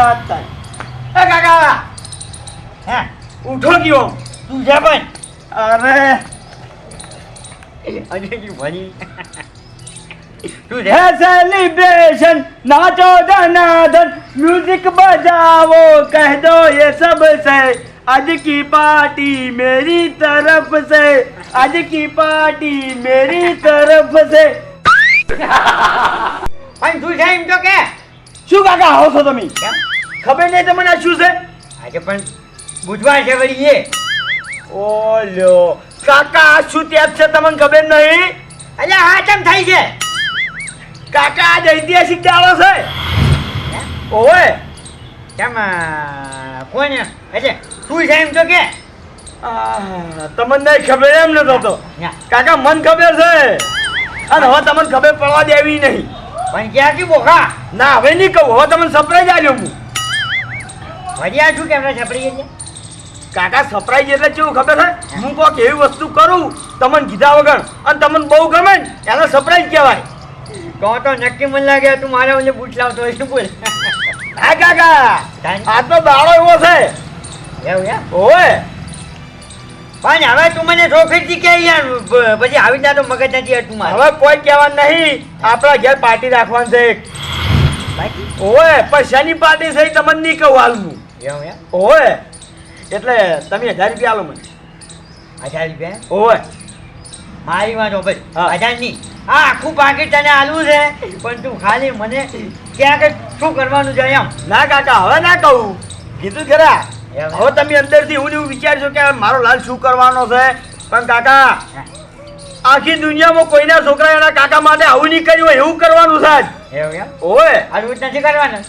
વાત થાય એ કાકા હે ઉઠો ગયો તું જા પણ અરે અજય ભણી તું હે સેલિબ્રેશન નાચો ધનાધન म्यूजिक बजाओ कह दो ये सब से आज की पार्टी मेरी तरफ से आज की पार्टी मेरी तरफ से પણ તું છે એમ તો કે શું કાકા આવો છો તમે કેમ ખબર નહીં તમને આ શું છે? આજે પણ બુજવા છે વળી એ. ઓલ્યો કાકા આ શું ટેપ છે તમને ખબર નહીં? અલ્યા હા કેમ થાય છે? કાકા આજ ઐતિહાસિક દાડો છે. ઓવે. કેમ કોને એટલે તું છે એમ તો કે. તમને ખબર એમ નતો તો. કાકા મન ખબર છે. અને હવે તમને ખબર પડવા દેવી નહીં. પણ ક્યાંથી બોખા ના હવે નહીં કહું. હવે તમને સરપ્રાઈઝ આવ્યો હું. આ શું કેમેરા છપડી ગયા કાકા સરપ્રાઈઝ એટલે કેવું ખબર છે? હું કોક એવી વસ્તુ કરું તમને કીધા વગર અને તમને બહુ ગમે ને એને સરપ્રાઈઝ કહેવાય. તો તો નક્કી મને લાગે તું મારે મને બૂટ લાવતો હોય શું બોલ? હા કાકા આ તો દાડો એવો છે. એવું યાર ઓય પણ હવે તું મને રોકડી કે યાર? પછી આવી જા તો મગજ નથી હતું મારે. હવે કોઈ કહેવાનું નહીં આપણા ઘેર પાર્ટી રાખવાની છે ઓય પણ શેની પાર્ટી છે તમને નહીં કહું હાલ હું એવું યાર એટલે તમે હજાર રૂપિયા આલો મને. હજાર રૂપિયા? ઓય મારી વાત ભાઈ હા. હજાર નહીં. આ આખું પાકીટ તને આલવું છે પણ તું ખાલી મને ક્યાં કે શું કરવાનું છે એમ? ના કાકા હવે ના કહું. કીધું ખરા. એમ? હવે તમે અંદરથી હું એવું વિચારશો કે મારો લાલ શું કરવાનો છે? પણ કાકા આખી દુનિયામાં કોઈના છોકરા એના કાકા માટે આવું નહીં કર્યું હોય એવું કરવાનું છે ઓય એવું એમ? આ રોજ નથી કરવાનું.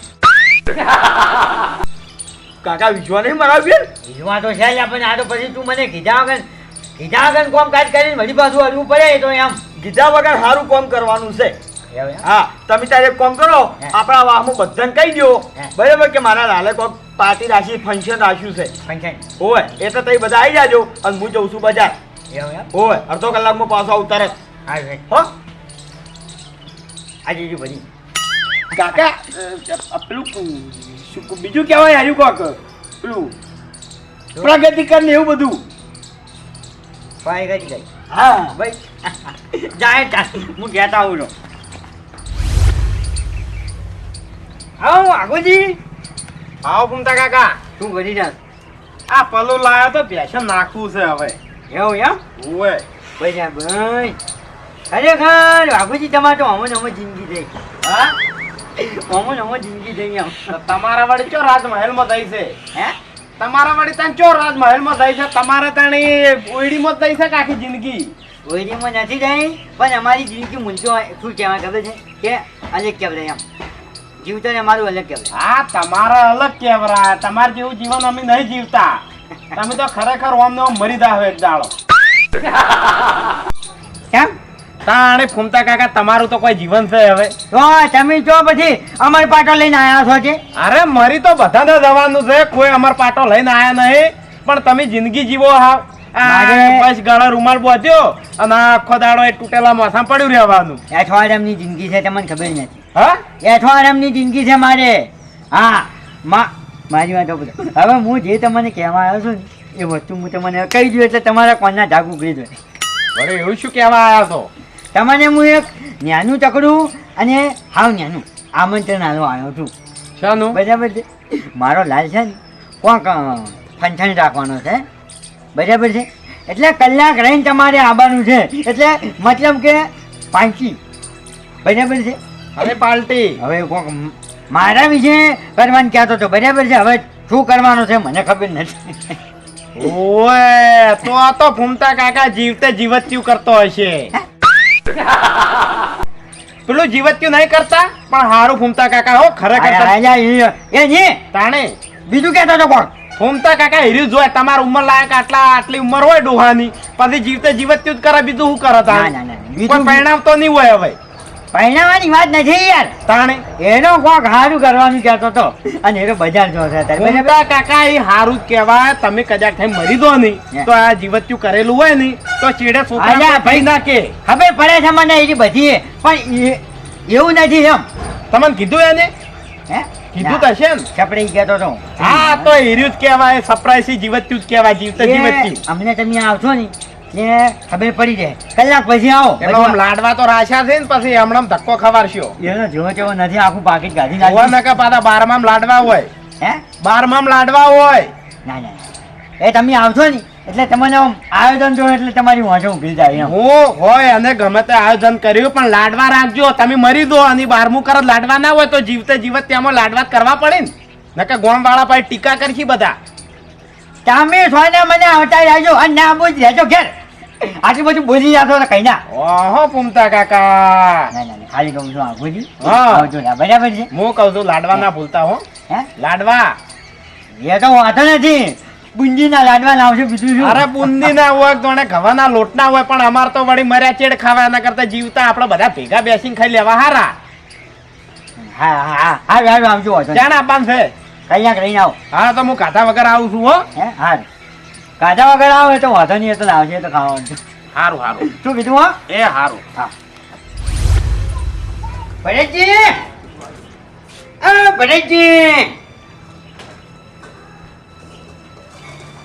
કાકા વિશ્વા નહીં મારા વિશ્વા તો છે પણ આ તો પછી તું મને કીધા વગર કીધા વગર કોમ કાજ કરીને વળી પાછું હલવું પડે તો એમ. કીધા વગર સારું કોમ કરવાનું છે. હા તમે તારે એક કામ કરો. આપણા વાહમાં બધાને કહી દો બરાબર કે મારા લાલે કોક પાર્ટી રાખી ફંક્શન રાખ્યું છે. ઓય એ તો તમે બધા આવી જાજો અને હું જઉં છું બજાર. ઓય અડધો કલાકમાં પાછો આવું તરત. હા હો? આજે જીજુ બધી. કાકા પેલું શું બીજું કહેવાય હાર્યું કોક. પેલું પ્રગતિ કર ને એવું બધું. પાય કરી ગઈ હા. ભાઈ જાય તા. હું કહેતા આવું છું. આવો આગોજી. આવો ઘૂમતા કાકા. શું કરી રહ્યા? આ પલો લાયો તો ભેસન નાખવું છે હવે. એવું એમ? ઓય ભાઈ જા ભાઈ ખરેખર બાપુજી તમારે તો અમે અમે જિંદગી થઈ. હા? અમો અમો જિંદગી જઈ આમ તમારા વળી ચો રાજમહેલમાં થઈ છે? હે? તમારા વળી ત્યાં ચો રાજમહેલમાં થઈ છે? તમારે ત્યાં ઓયડી માં થઈ છે આખી જિંદગી? ઓઈડીમાં નથી જાય પણ અમારી જિંદગી મૂંઝો શું કહેવાય ખબર છે? કે અલગ કહેવાય એમ. જીવતો ને અમારું અલગ કહેવાય હા તમારા અલગ કેવરા તમારે જેવું જીવન અમે નહીં જીવતા. તમે તો ખરેખર ઓમ ને ઓમ મરી જાવ એક દાડો. કેમ? તાણે ફૂમતા કાકા તમારું તો કોઈ જીવન છે હવે. તમે જો પછી અમારી પાટો લઈને આવ્યા છો છે અરે મરી તો બધાને જવાનું છે. કોઈ અમાર પાટો લઈને આયા નહીં. પણ તમે જિંદગી જીવો હા બસ ગળા રૂમાલ બોધ્યો અને આખો દાડો એ તૂટેલા માથા પડ્યું રહેવાનું. અઠવાડિયાની જિંદગી છે તમને ખબર નથી. હા? અઠવાડિયાની જિંદગી છે મારે. હા મા મારી વાત બધું હવે હું જે તમને કહેવા આવ્યો છું એ વસ્તુ હું તમને કહી દઉં એટલે તમારા કોણના ધાક ઉગડી જાય અરે એવું શું કહેવા આયા છો? તમને હું એક? નાનું ચકડું અને હાવ નાનું આમંત્રણ આલો આવ્યો છું. શાનું? બરાબર છે મારો લાલ છે ને કોક ફંક્શન રાખવાનો છે. બરાબર છે એટલે કલાક રહીને તમારે આવવાનું છે. એટલે મતલબ કે પાંચી બરાબર છે હવે પાલટી. હવે કોક મારા વિશે કરવાનું કહેતો હતો બરાબર છે હવે શું કરવાનું છે મને ખબર નથી. ઓય તો આ તો ફૂમતા કાકા જીવતે જીવત્યું કરતો હશે. પેલું જીવત્યું નહીં કરતા પણ હારું ફૂમતા કાકા હો ખરેખર તાણે. બીજું કહેતા છો કોણ? ફૂમતા કાકા હીર્યું જોય તમારી ઉંમર લાયક આટલા આટલી ઉંમર હોય ડોહાની. પછી જીવતે જીવત્યું જ કરે બીજું શું કરે ના તાણે ના ના કોઈ બીજું. પરિણામ તો નહીં હોય હવે. પહેણાવાની વાત નથી યાર. તાણે? એનો કોક હારું કરવાનું કહેતો હતો અને એનો બજાર જો? ફૂમતા કાકા એ હારું જ કહેવાય. તમે કદાચ થઈ મરી દો નહીં તો આ જીવત્યું કરેલું હોય નહીં તો ચીડે છોકરા ભાઈ ના નાખે. ખબર પડે છે મને એની બધી. પણ એવું નથી એમ. તમને કીધું એને? હે? કીધું તો છે ને છપડી કહેતો હતો હા તો હીર્યું જ કહેવાય સરપ્રાઈઝ જીવત્યું જ કહેવાય જીવતા જીવત્યું. અમને તમે આવશો ને ખબર પડી જાય. કલાક પછી આવો. એટલે લાડવા તો રાશા છે ને પછી હમણાં ધક્કો ખવારશો. એનો જો તેવો નથી આખું પાકીટ કાઢી હોવા નાખ્યું નકા પાછા બારમામ લાડવા હોય. હે? બારમામ લાડવા હોય. ના ના ના. એ તમે આવશો ને એટલે તમને આયોજન જો એટલે તમારી વાંચો ઊભી જાય હું હોય અને ગમે તે આયોજન કર્યું પણ લાડવા રાખજો. તમે મરી દો અને બારમું કરત લાડવા ના હોય તો જીવતે જીવત ત્યાંમાં લાડવા કરવા પડે ને. નકા ગોમ વાળા પાસે ટીકા કરશી બધા. તમે સોને મને આવતા રહેજો અને ના બોજ રહેજો ઘેર. આટલું બધું બોલી જાતો તો કઈ ના. ઓહો પુમતા કાકા. ના ના ના, ખાલી કહું છું આગુજી હા. આવજો ના બરાબર છે. હું કહું છું લાડવા ના ભૂલતા હો. હે? લાડવા. એ તો વાંધો નથી. બુંદીના લાડવા લાવજો બીજું શું? અરે બુંદી ના હોય તોને ઘવાના લોટ ના હોય પણ અમાર તો વળી મર્યા ચેડ ખાવા એના કરતા જીવતા આપણે બધા ભેગા બેસીને ખાઈ લેવા હારા. હા હા હા આવજો ત્યાં આપવાનું છે? કલાક રહીને આવો. હા તો હું કાઢા વગર આવું છું હો. હે? હા. કાઢા વગર આવે તો વાંધો નહીં તો લાવજે તો ખાવાનું સારું હારું હારું. શું કીધું હો? એ હારું. હા. ભરતજી આ ભરતજી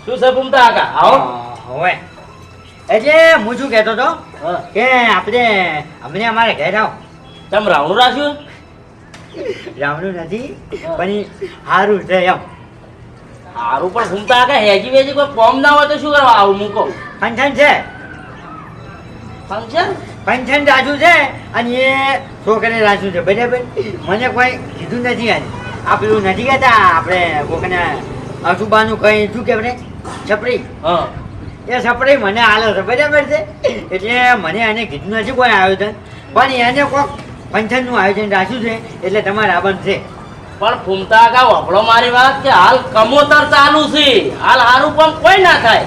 શું છે ભૂમતા આવો. હવે. એટલે હું શું કહેતો હતો કે આપણે અમને અમારે ઘેર આવો. તમે રાવણું રાખ્યું? રાવણું નથી પણ સારું છે એમ. સારું પણ ઘૂમતા કાકા હેજી વેજી કોઈ કોમ ના હોય તો શું કરવા આવું મૂકો ફંક્શન છે? ફંક્શન? ફંક્શન રાજુ છે અને એ છોકરી રાજુ છે. બરાબર મને કોઈ કીધું નથી આજે. આ પેલું નથી કહેતા આપણે કોકને અશુબાનું કઈ શું કહેવાય છપરી. હા. એ સપડી મને આલે છે બરાબર છે? એટલે મને એને કીધું નથી કોઈ આયોજન. પણ એને કોઈક ફંક્શનનું આયોજન રાખ્યું છે એટલે તમારે આવવાનું છે. પણ ફૂમતા કા વફળો મારી વાત કે હાલ કમોતર ચાલુ છે. હાલ હારું પણ કોઈ ના થાય.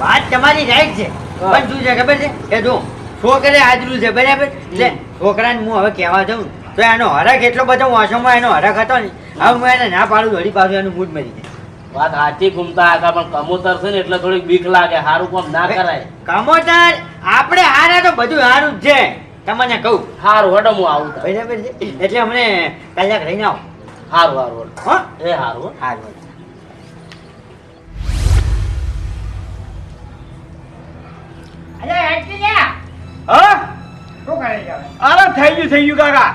વાત તમારી રાઈટ છે. પણ શું છે ખબર છે? કે જો છોકરે આજરું છે બરાબર? એટલે છોકરાને હું હવે કહેવા જાઉં તો એનો હરખ એટલો બધો વાંચોમાં એનો હરખ હતો ને હવે હું એને ના પાડું હળી પાછું એનું મૂડ મરી જાય. વાત સાચી ઘૂમતા હતા પણ કમોતર છે ને એટલે થોડીક બીક લાગે હારું કોમ ના કરાય. કમોતર આપણે હારા તો બધું હારું જ છે. તમને કહું હારું હડો હું આવું. બરાબર છે. એટલે અમને કલાક રહીને આવો. હારું સારું હા? એ સારું સારું અરે હેડકી જા હા? શું કરે છે? હવે? અરે થઈ ગયું થઈ ગયું કાકા.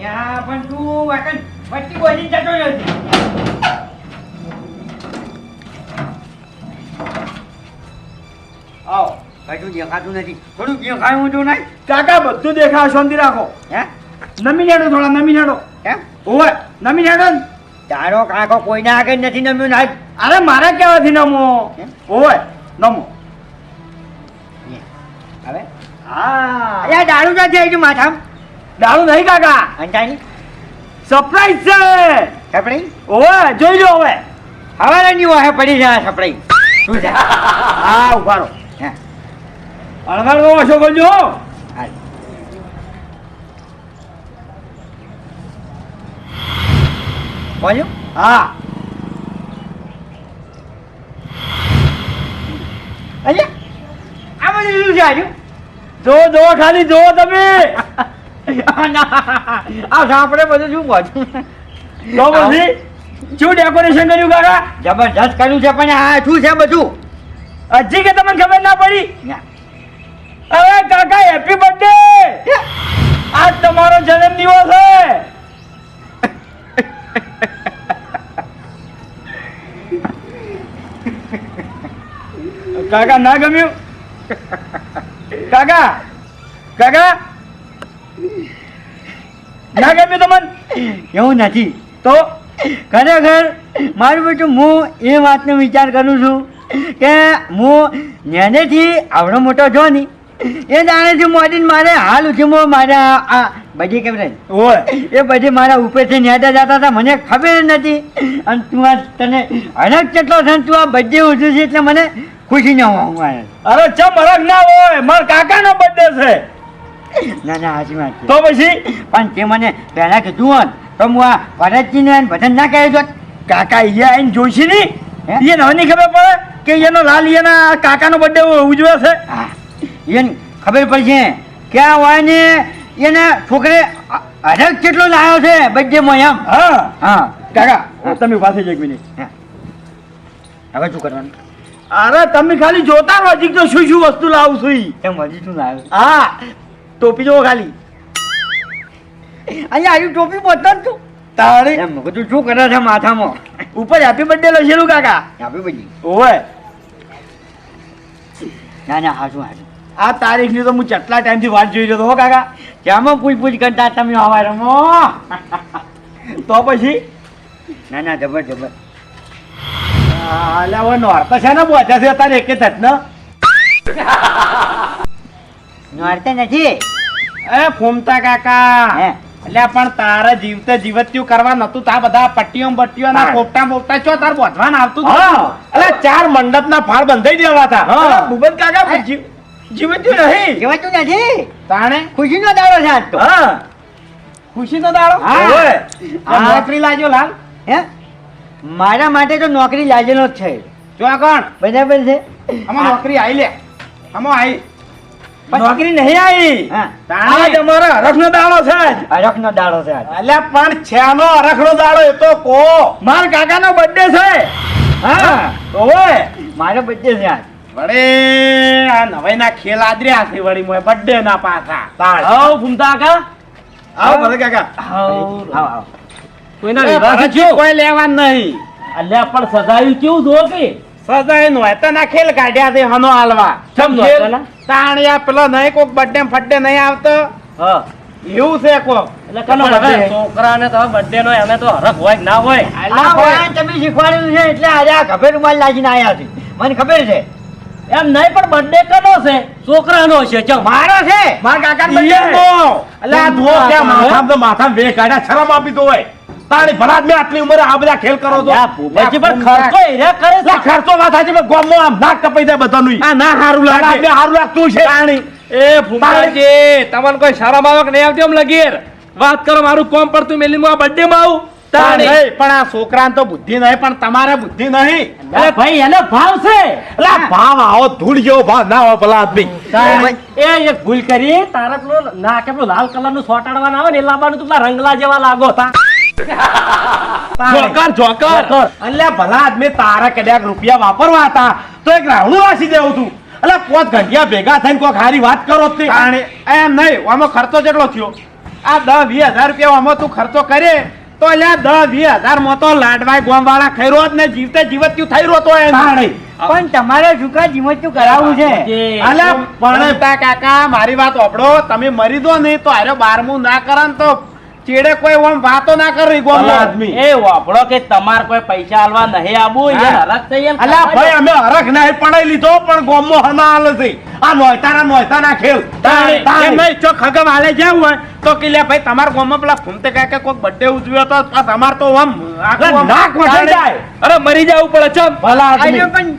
યા પણ તું વાકણ વચ્ચે બોલી જતો નથી કશું દેખાતું નથી થોડું દેખાયું તો નહીં કાકા બધું દેખાય શાંતિ રાખો. હે? નમી નેડો થોડા નમી નેડો. હે? ઓય નમી નેડો તારો કાકો કોઈના આગળ નથી નમ્યું ના અરે મારા કેવાથી નમો? ઓય નમો. હવે? હા. અરે દારૂ નથી આવી માથા દારૂ નહીં કાકા. અંતાની સરપ્રાઈઝ છે. સપડી ઓય જોઈ લો હવે. હવે નહીં વાહે પડી જાય છે? હા ઉભારો અણવાળો ઓછો કરજો બોલ્યું હા. અરે આ બધું શું છે આજુ? જો જો ખાલી જો તમે. આ સાંભળે બધું શું બોલું તો પછી શું ડેકોરેશન કર્યું કાકા? જબરજસ્ત કર્યું છે પણ આ શું છે બધું? હજી કે તમને ખબર ના પડી. અરે કાકા હેપી બર્થડે આજ તમારો જન્મ દિવસ છે કાકા, ના ગમ્યું? કાકા કાકા? ના ગમ્યું તમને? એવું નથી. તો ખરેખર મારું બેટું, હું એ વાતનો વિચાર કરું છું કે હું નેનેથી આવડો મોટો છો ને એ જાણે છે મોદી મારે હાલ ઉઠીમાં મારે આ બધી કેમ રહી? ઓય. એ બધી મારા ઉપરથી નેતા જતા હતા મને ખબર નથી. અને તું આ તને અનક કેટલો છે તું આ બધી ઉજવું છે એટલે મને ખુશી ન હોવા અરે ચમ હરખ ના હોય મારા કાકાનો બર્થડે છે. ના ના હાજી વાત તો પછી? પણ તે મને પહેલા કીધું હોત તો હું આ ભરતજીને ભજન ના કહી દો કાકા અહીંયા આવીને જોઈશી નહીં? એ નહીં ખબર પડે કે એનો લાલ એના કાકાનો બર્થડે ઉજવે છે? હા. એને ખબર પડશે. ક્યાં હોય ને એને છોકરે આ- કેટલો લાવ્યો છે બજે માં એમ. હા. હા. કાકા તમે પાસે જ એક મિનિટ. હવે શું કરવાનું? અરે તમે ખાલી જોતા રહો હજી તો શું શું વસ્તુ લાવું છું એમ હજી શું લાવ્યો હા ટોપી જોવો ખાલી. અહીંયા આવી ટોપી બોતર તું. તારે? એમ બધું શું કરે છે માથામાં? ઉપર હેપી બર્થડે લખેલું કાકા. હેપી બર્થડે ઓય ના ના હાજુ હાસું આ તારીખની તો હું કેટલા ટાઈમથી વાત જોઈ રહ્યો હો કાકા. ત્યાંમાં પૂછ પૂછ કરતા તમે આવા રમો? તો પછી? ના ના જબર જબર. અલ્યા હવે નોરતા છે ને બોચા છે તારે એક થત ને. નોરતા નથી. એ ફૂમતા કાકા. હે? એટલે પણ તારે જીવતે જીવત્યું કરવા નતું તા બધા પટ્ટીઓ બટ્ટીઓ ના. પોપટા પોપટા ચો તાર બોધવાન આવતું એટલે ચાર મંડપ ના ફાળ બંધાઈ દેવા હતા. અલા, ભૂપત કાકા પણ જીવ જીવત્યું નહીં. કહેવાતું નથી? તાણે? ખુશીનો દાડો છે આજ તો. હા. ખુશી નો દાડો? હા. નોકરી લાજો લાલ. હે? મારા માટે તો નોકરી લાગેલો જ છે. જો આ કોણ? બરાબર છે? આમાં નોકરી આઈ લે. આમાં આઈ. નોકરી નહીં આવી આજ અમારા હરખનો દાડો છે આજ. અરખનો દાડો છે અલ્યા પણ છેનો અરખનો દાડો એ તો કો. માર કાકાનો બર્થડે છે. હા. ઓવે મારો બર્થડે છે આજ. વડે આ નવાઈ ના ખેલ આદર્યા છે વળી મોય બર્થડે ના પાછા આવ ફૂમતા કાકા આવ ભલે કાકા. આવો આવો કોઈના એ ભરતજી કોઈ લેવા નહીં. અલ્યા પણ સજાયું કેવું જો કે? સજાય નો તો ના ખેલ કાઢ્યા છે હનો હાલવા. નહોતાના? તાણિયા પેલો નહીં કોક બર્થડે ફટડે નહીં આવતો. હા. એવું છે કોક? છોકરાને તો બર્થડે નો એને તો હરખ હોય ના હોય? તમે શીખવાડ્યું છે એટલે આજે આ ખભે રૂમાલ લાગીને છે. મને ખબર છે. એમ નહીં પણ બર્થડે કનો છે? છોકરાનો છે. ચમ મારો છે? મારા કાકા બર્થડે એટલે આ ધો કે માથામાં તો માથામાં બે કાઢ્યા શરમ આપી દો હોય. તારી ભલા મેં આટલી ઉંમરે આ બધા ખેલ કરો તો પછી પણ ખર્ચો એરે કરે છે. ખર્ચો વાત સાચી પણ ગોમમાં આમ નાક કપાઈ જાય બધાનું. આ ના હારું લાગે. આપણે હારું લાગતું છે. એ ફૂમતાજી તમને કોઈ શરમ આવે કે નહીં આવતી? એમ લગીર. વાત કરો મારું કોમ પડતું મેલી હું આ બર્થડે માં આવું. નહીં, પણ આ છોકરાને તો બુદ્ધિ નહીં પણ તમારે બુદ્ધિ નહીં. અરે ભાઈ એને ભાવ છે. એટલે ભાવ આવો ધૂળ જેવો ભાવ ના હોય ભલા આદમી એ એક ભૂલ કરી તારા પેલો ના કે પેલું લાલ કલરનું સોટાડવાના આવે ને એ લાવવાનું તું પેલા રંગલા જેવા લાગો. તા જોકર જોકર. જોકર. અલ્યા ભલા આદમી તારા કદાચ રૂપિયા વાપરવા હતા તો એક રાવણું વાસી દેવું તું. એટલે પોત ઘંટિયા ભેગા થઈને કોઈ હારી વાત કરો જ એમ નહીં આમાં ખર્ચો કેટલો થયો? આ દસ વીસ હજાર રૂપિયા આમાં તું ખર્ચો કરે તો એટલે દસ વીસ હજારમાં તો લાડવાય ગોમ વાળા ખૈરો જ ને જીવતે જીવત્યું થઈ રહ્યો તો પણ તમારે સુકા જીવત્યું કરાવવું છે. અલે પણ કાકા મારી વાત ઓપડો તમે મરી દો નહીં તો આરે બારમું ના કરે તો ચેડે કોઈ ઓમ વાતો ના કરી ગોમ આદમી. એ વાપડો કે તમાર કોઈ પૈસા આલવા નહીં આબુ એ હરખ થઈ એમ અલા ભાઈ અમે હરખ નહીં પડાઈ લીધો પણ ગોમો હના આલે છે આ નોયતાના નોયતાના ખેલ. એમ નહીં જો ખગમ હાલે જવું હોય તો કે લે ભાઈ તમારા ગોમમાં પેલા ફૂમતે કાકા કોઈક બર્થડે ઉજવ્યો તો આ તમાર તો ઓમ આખું નાક વટાઈ જાય. અરે મરી જવું પડે ચમ. ભલા આદમી.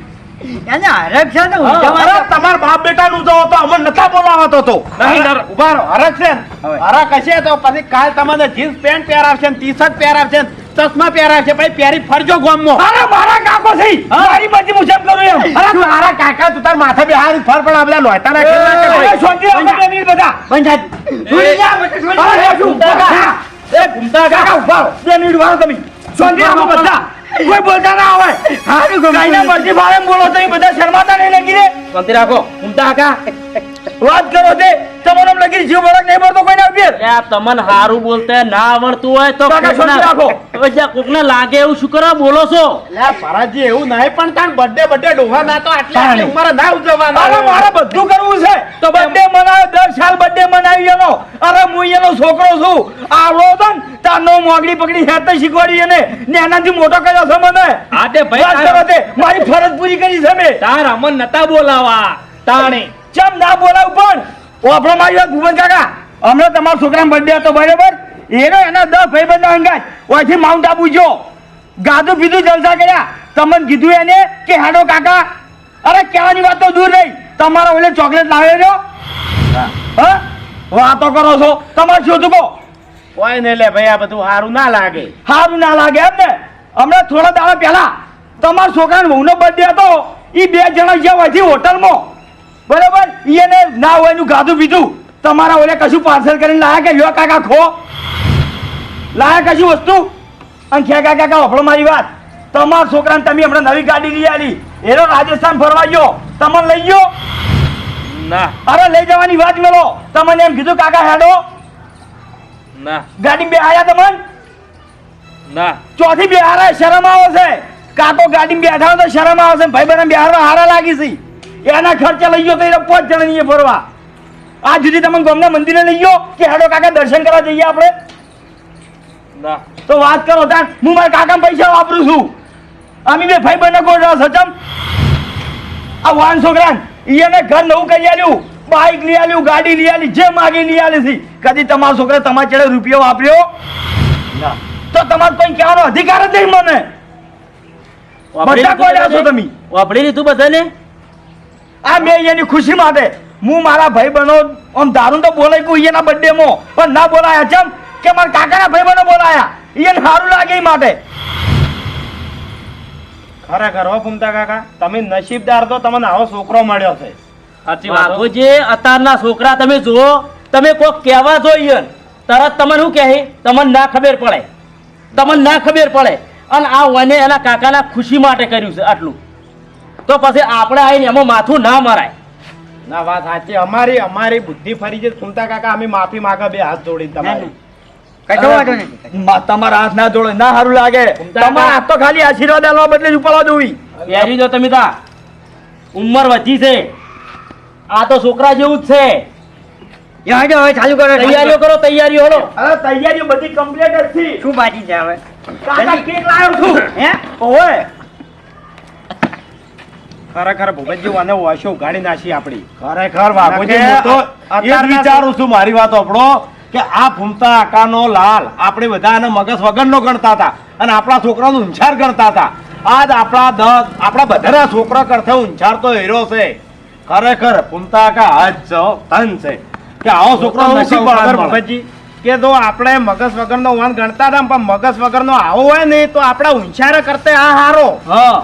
એને હરખ છે ને ઉજવવા તમાર બાપ બેટા નું તો અમને નતા બોલાવતો તો. નહીં ઊભા રહો હરખ છે હરખ હશે તો પછી કાલ તમને જીન્સ પેન્ટ પહેરાવશે ને ટી શર્ટ પહેરાવશે ચશ્મા પહેરાવશે ભાઈ પહેરી ફરજો ગોમમાં. અરે મારા કાકો છે. મારી બધી મુજબ કરું એમ. અરે તું મારા કાકા તું તાર માથે બે હાથ ફર પણ આ બધા ના કરે. અરે શાંતિ રાખો બધા બંધ. બધું છોડી અરે જા. કાકા એ ફૂમતા કાકા ઊભા બે મિનિટ ઊભા તમે. શાંતિ રાખો બધા. કોઈ બોલતા ના આવે હા કઈ ના મરજી ભાવે બોલો તો બધા શરમાતા નહીં લગી રે શાંતિ રાખો. ઉમતા કાકા વાત કરો છે તમારો લગી જીવ બળક નહીં પડતો કોઈને અભ્યર. તમને હારું બોલતે ના આવડતું હોય તો કાકા, છોડી રાખો. કોકને લાગે એવું શું કરો બોલો છો. લે, પરાજી એવું નહીં પણ તાણ બર્થડે બર્થડે ડોહા ના તો આટલી આટલી ઉંમરે ના ઉજવવાના. અરે મારે બધું કરવું છે. તો બર્થડે મનાવે દર સાલ બર્થડે મનાવી એનો. અરે હું એનો છોકરો છું. આવડો તો ને તારનો મોગડી પકડી હેત શીખવાડી એને. ને એનાથી મોટો કર્યો છે મને. હા તે ભાઈ મારી ફરજ પૂરી કરી છે મેં. તાર અમન નતા બોલાવા. તાણે. ચમ ના બોલાવ પણ? ઓફરો મારી વાત ભુવન કાકા હમણાં તમારા છોકરાનો બર્થડે હતો બરાબર? એનો એના દસ ભાઈબંધો અંગાજ. ઓથી માઉન્ટ આબુ જો. ગાધું પીધું જલસા કર્યા. તમને કીધું એને કે હેડો કાકા અરે કહેવાની વાત તો દૂર રહી. તમારા ઓલે ચોકલેટ લાવેલો હા વાતો કરો છો. તમારે શું ચૂકો કોઈ નહીં લે ભાઈ આ બધું સારું ના લાગે. સારું ના લાગે એમ ને હમણાં થોડા દાડા પહેલા તમારા છોકરાને વહુનો બર્થડે હતો. એ બે જણા ગયા હોયથી હોટલમાં. બરાબર? એને ના હોય એનું ગાધું પીધું. તમારા ઓલે કશું પાર્સલ કરીને લાયા કે લ્યો કાકા ખો? લાયા કશું વસ્તુ? અને ખે કાકા કાકા ઓફળો મારી વાત? તમારા છોકરાને તમે હમણાં નવી ગાડી લઈ આવી એનો રાજસ્થાન ફરવા ગયો. તમને લઈ ગયો? ના. અરે લઈ જવાની વાત મેલો. તમને એમ કીધું કાકા હેડો. ના. ગાડી બે આયા તમને? ના. ચોથી બે બિહાર શરમ આવે છે. કાકો ગાડી બેઠા તો શરમ આવશે ભાઈ બહેન બિહાર હારા લાગી છે. એના ખર્ચે લઈ ગયો તો એ પાંચ જણા નહીં ફરવા આ સુધી તમે ગમના મંદિરે લઈ ગયો કે હેડો કાકા દર્શન કરવા જઈએ આપણે? તો વાત કરો તાર હું મારા કાકા પૈસા વાપરું છું. અમે બે ભાઈ બંને કોઈ રસ હચમ આ વાન છોકરા એને ઘર નવું કરી આલ્યું બાઈક લઈ આલ્યું ગાડી લઈ આલી જે માગી લઈ આલી છે કદી તમારા છોકરા તમારા ચડે રૂપિયો વાપર્યો? તો તમારે કોઈ કહેવાનો અધિકાર જ નહીં મને. બધા કોઈ આવશો તમે? વાપરી લીધું બધાને? આ મેં એની ખુશી માટે. હું મારા ભાઈ બહેનો આમ દારૂ તો બોલાઈ ગયું એના બર્થડે માં પણ ના બોલાયા ચમ કે મારા કાકાના ભાઈ બહેનો બોલાયા એને સારું લાગે એ માટે. ખરેખર હો ફૂમતા કાકા તમે નસીબદાર તો તમને આવો છોકરો મળ્યો છે. સાચી વાત. જે બાપુજી અત્યારના છોકરા તમે જુઓ તમે કોક કહેવા જોઈએ તરત તમને શું કહે તમને ના ખબર પડે. તમને ના ખબર પડે. અને આ વને એના કાકાના ખુશી માટે કર્યું છે આટલું. તો પછી આપણે આવીને એમાં માથું ના મરાય. ના વાત સાચી. અમારી અમારી બુદ્ધિ ફરી છે. ફૂમતા કાકા અમે માફી માંગે બે હાથ જોડીને તમારી. કશો વાંધો નથી મા- તમારા હાથ ના જોડે. ના સારું લાગે. તમારા હાથ તો ખાલી આશીર્વાદ આલવા બદલે ઉપાડવા જોવી. પહેરી દો તમે તા. ઉંમર વધી છે. આ તો છોકરા જેવું જ છે. યા હવે ચાલુ કરો તૈયારીઓ કરો. તૈયારીઓ હલો અરે તૈયારીઓ બધી કમ્પ્લીટ જ શું બાકી છે હવે? કાકા કેક લાવ્યો છું. હે? ઓય ખરેખર ભૂપતજી મને વાશો ઉગાડી નાખી આપણી. ખરેખર બાપુજી, હું તો એ જ વિચારું છું મારી વાત આપણો કે આ ફૂમતા આકાનો લાલ આપણે બધા એને મગજ વગરનો ગણતા હતા અને આપણા છોકરાનો ઉંછાર ગણતા હતા. આજ આપણા દસ આપણા બધાના છોકરા કરતા ઉંછાર તો હીરો છે. ખરેખર ફૂમતા આકા આજ જો ધન છે. કે આવો છોકરો નસીબ ખરેખર કે જો આપણે મગજ વગરનો વાન ગણતા હતા પણ મગજ વગરનો આવો હોય ને તો આપણા ઊંચારે કરતા આ હારો. હા.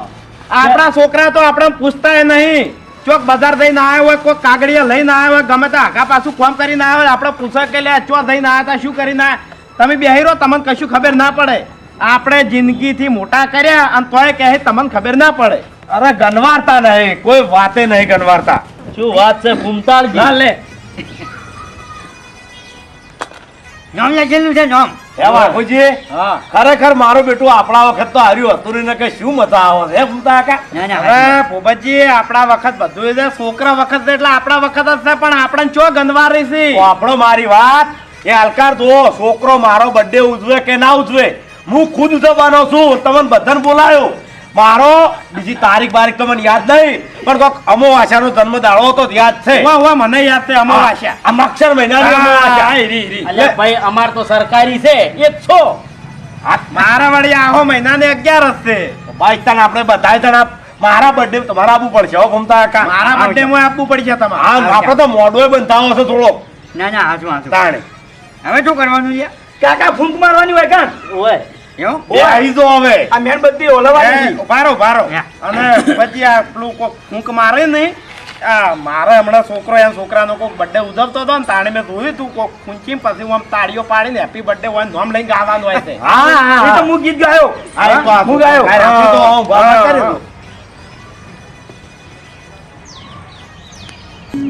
આપણા છોકરા તો આપણે પૂછતા નહીં. ચોક બજાર જઈને આવ્યા હોય કોઈ કાગડિયા લઈને આવ્યા હોય ગમે તે આગા પાછું કોમ કરીને આવ્યો હોય આપણે પૂછે કે લે ચો જઈને આવ્યા હતા શું કરીને આવ્યા તમે બેહી તમને કશું ખબર ના પડે. આપણે જિંદગીથી મોટા કર્યા અને તોય કહે તમને ખબર ના પડે. અરે ગનવારતા નહીં. કોઈ વાતે નહીં ગનવારતા. શું વાત છે ના લે. નામ લખેલું છે નામ. હે હા. ખરેખર મારું બેટું આપણા વખત તો હાર્યું હતું ને કે શું મજા આવે છે? હે ના ના અરે ભૂપતજી આપણા વખત બધું છે. છોકરા વખત એટલે આપણા વખત જ છે પણ આપણે ચો ગંદવારી છે? આપણો મારી વાત એ હલકાર જુઓ છોકરો મારો બર્થડે ઉજવે કે ના ઉજવે? હું ખુદ ઉજવવાનો છું તમને બધાને બોલાયો. મારો બીજી તારીખ બારીખ તમને યાદ નહીં. પણ કોક અમાવાસ્યાનો જન્મ દાડો હતો તો યાદ છે. વાહ વાહ મને યાદ છે અમાવાસ્યા. આ મક્ષર મહિનાની હા, અમાવાસ્યા. હા, રી, રી. અલ્યા ભાઈ અમાર તો સરકારી છે એક છો. મારા વળી આહો મહિનાને અગિયાર જ છે ભાઈ તને આપણે બધાય જણા મારા બર્થડે તમારે આપવું પડશે હો ગમતા કાકા. મારા બર્થડે માં આપવું પડશે હા તમારે આપણે તો મોડો બંધાવો છે થોડો. ના ના હાચું હાચું. તાણે. હવે શું કરવાનું છે કાકા ફૂંક મારવાની હોય કાન ઓય એવું ઓ આવી જો હવે. આ મેણબત્તી ઓલવાની એ, ઉભારો ઉભારો અને પછી આ પેલું કોક ફૂંક મારે ને આ મારે હમણાં છોકરો એમ છોકરાનો કોક બર્થડે ઉજવતો હતો ને તાણે મેં જોયું તું કોક ખૂંચી પછી હું આમ તાળીઓ પાડીને હેપી બર્થડે હોય નોમ લઈને ગાવાનું હોય છે. હા હા તો હું ગીત ગાયો. હા, ગાયો.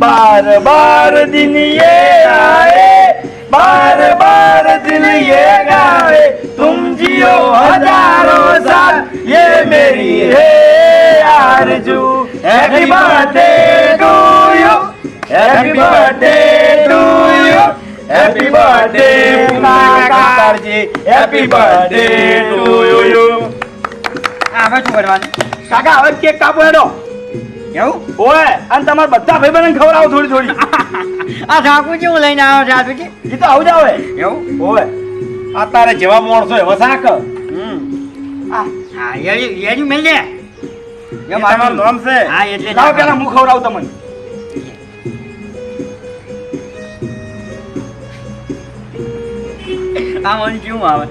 બાર બાર દિન દઉં. बार बार दिन ये आए बार बार दिल ये गाए तुम जियो हजारों साल ये मेरी है आरज़ू happy birthday to you happy birthday to you happy birthday काका जी हैप्पी बर्थडे टू यू આ હવે શું કરવાનું કાકા હવે કેક કાપો હેડો એવું? ઓય અને તમારા બધા ભાઈ બહેન ખવડાવો થોડી થોડી. આ સાકુ હું લઈને આવ્યો આ તું એ તો આવું જ આવે એવું? ઓય આ તારે જેવા માણસો એવા શાક હા યેરી યેરી મેલ એ મારું નામ છે. હા એટલે લાવો પેલા હું ખવડાવું તમને. આ મને કેવું આવે?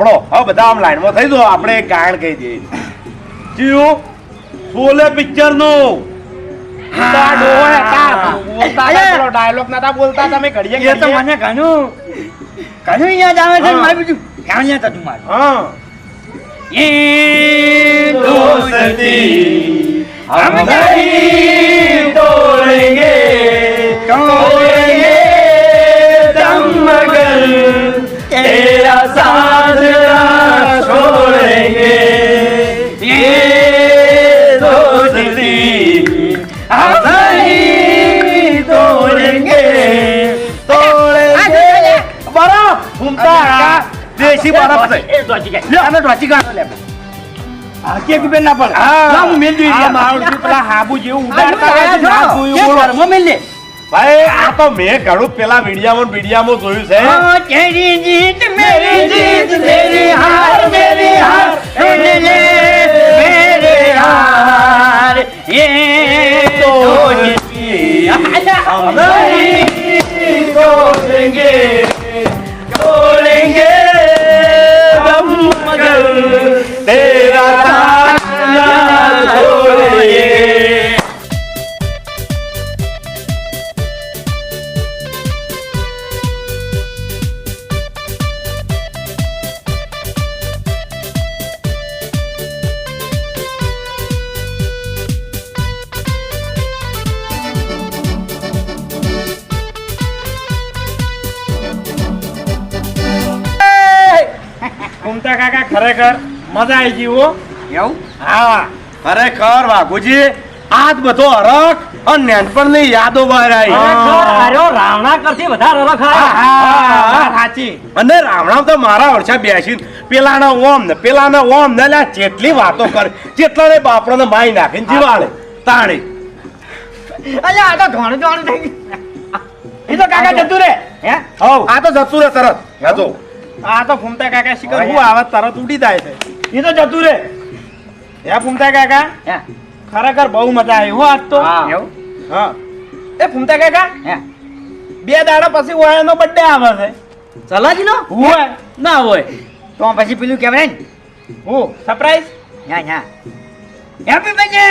આપણો. હવે બધા આમ લાઈનમાં થઈ દો આપણે એક કહી દઈએ. જીઓ શોલે પિક્ચર નો ડાયલોગ નતા બોલતા તમે ઘડીએ તો મને ઘણું ઘણું યાદ છે મારું બીજું ઘણું યાદ હતું મારું. હા. એ પૈસી બારા પડે એ ડોચી ગઈ લે આને ડોચી ગાણો લે. હાકી એક બેન ના પડે? હા. હું મેલ જોઈ રહ્યા મારું છું પેલા હાબુ જેવું ઉડાડતા હોય છે ના જોયું બોલ. મો મેલ લે ભાઈ આ તો મેં ઘણું પેલા મીડિયામાં મીડિયામાં જોયું છે. તેરી જીત મેરી જીત મેરી હાર મેરી હાર. લે લે મેરે હાર. યે તો જીતી હમ નહીં તોડેંગે તોડેંગે આવી હો. એવું? હા. ખરેખર વાઘુજી આજ બધો હરખ અને નાનપણની યાદો બહાર આવી. રાવણા કરતી વધારે રખ હા, આયો. હા, સાચી. અને રાવણા તો મારા ઓરછા બેસી પેલાના ઓમ ને પેલાના ઓમ ને લ્યા જેટલી વાતો કરે જેટલાને બાપડોને માઈ નાખીને જીવાડે તાણી. અલ્યા આ તો ધોણ ધોણ થઈ ગઈ એ તો કાકા જતું રે. હે? આ તો જતું રે તરત. આ તો ફૂમતા કાકા શીખર હું આવે તરત ઉડી જાય છે. એ તો જતું રે. હે ફૂમતા કાકા? હે. ખરેખર બહુ મજા આવી હો આજ તો. એવું? હા. એ ફૂમતા કાકા? હે. બે દાડા પછી હોય એનો બર્થડે આવે છે. ચલાજીનો? હોય? ના હોય. તો પછી પેલું કેવાય ને. હું સરપ્રાઈઝ ના ના હેપી બર્થડે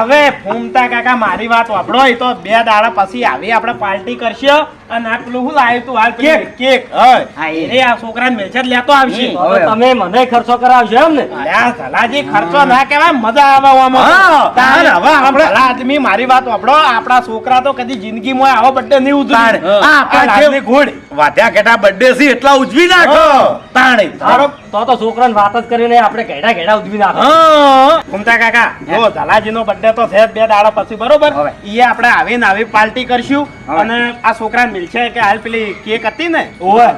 હવે ફૂમતા કાકા મારી વાત વાપરો. એ તો બે દાડા પછી આવી આપણે પાર્ટી કરશે. અને આ પેલું શું લાવ્યું તું હાલ કેક? કેક એ. એ આ છોકરાને મેલછત લેતો આવશે. હવે તમે મને ખર્ચો કરાવશો એમ ને સલાજી ખર્ચો ના કહેવાય મજા આવે આમાં હા, તારે હવે આપણે- આદમી મારી વાત વાપરો. આપણા છોકરા તો કદી જિંદગીમાં આવો બર્થડે નહીં આપણા વાધ્યા બર્થડે છે એટલા ઉજવી નાખો. તારો તો તો છોકરાને વાત જ કરીને આપણે ઘેડા ઘેડા ઉજવી નાખો. ઘૂમતા કાકા જો ધલાજીનો બર્થડે તો છે બે દાડા પછી બરોબર? હવે. આપડે આપણે આવીને આવી પાર્ટી કરશું અને આ છોકરાને મિલશે કે હાલ પેલી કેક હતી ને.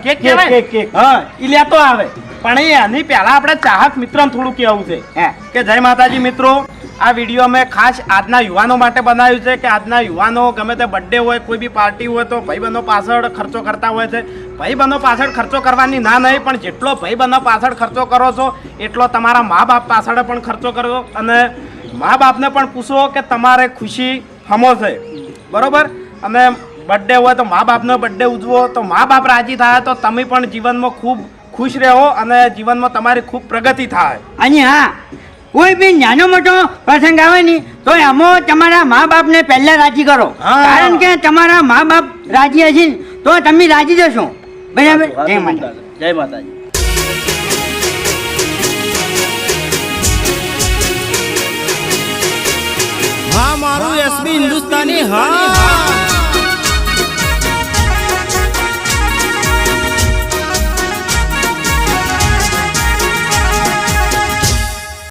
Cake cake? કેક. હા ઈ લેતો આવે. પણ એ આની પહેલા આપણે ચાહક મિત્રોને થોડું કહેવું છે. કે જય માતાજી મિત્રો આ વીડિયો અમે ખાસ આજના યુવાનો માટે બનાવ્યું છે કે આજના યુવાનો ગમે તે બર્થડે હોય કોઈ બી પાર્ટી હોય તો ભાઈબંધો પાછળ ખર્ચો કરતા હોય છે. ભાઈબંધો પાછળ ખર્ચો કરવાની ના નહીં પણ જેટલો ભાઈબંધો પાછળ ખર્ચો કરો છો એટલો તમારા મા બાપ પાછળ પણ ખર્ચો કરો અને મા બાપને પણ પૂછો કે તમારે ખુશી હમો છે. બરોબર? અને બર્થડે હોય તો મા બાપનો બર્થડે ઉજવો તો મા બાપ રાજી થાય તો તમે પણ જીવનમાં ખૂબ ખુશ રહો અને જીવનમાં તમારી ખૂબ પ્રગતિ થાય. અને હા કોઈ બી નાનો મોટો પ્રસંગ આવે ને તો એમાં તમારા મા બાપને પહેલા રાજી કરો. કારણ કે તમારા મા બાપ રાજી હશે તો તમે રાજી જશો. બરાબર? જય માતા જય માતાજી. હા મારું એસબી હિન્દુસ્તાની હા.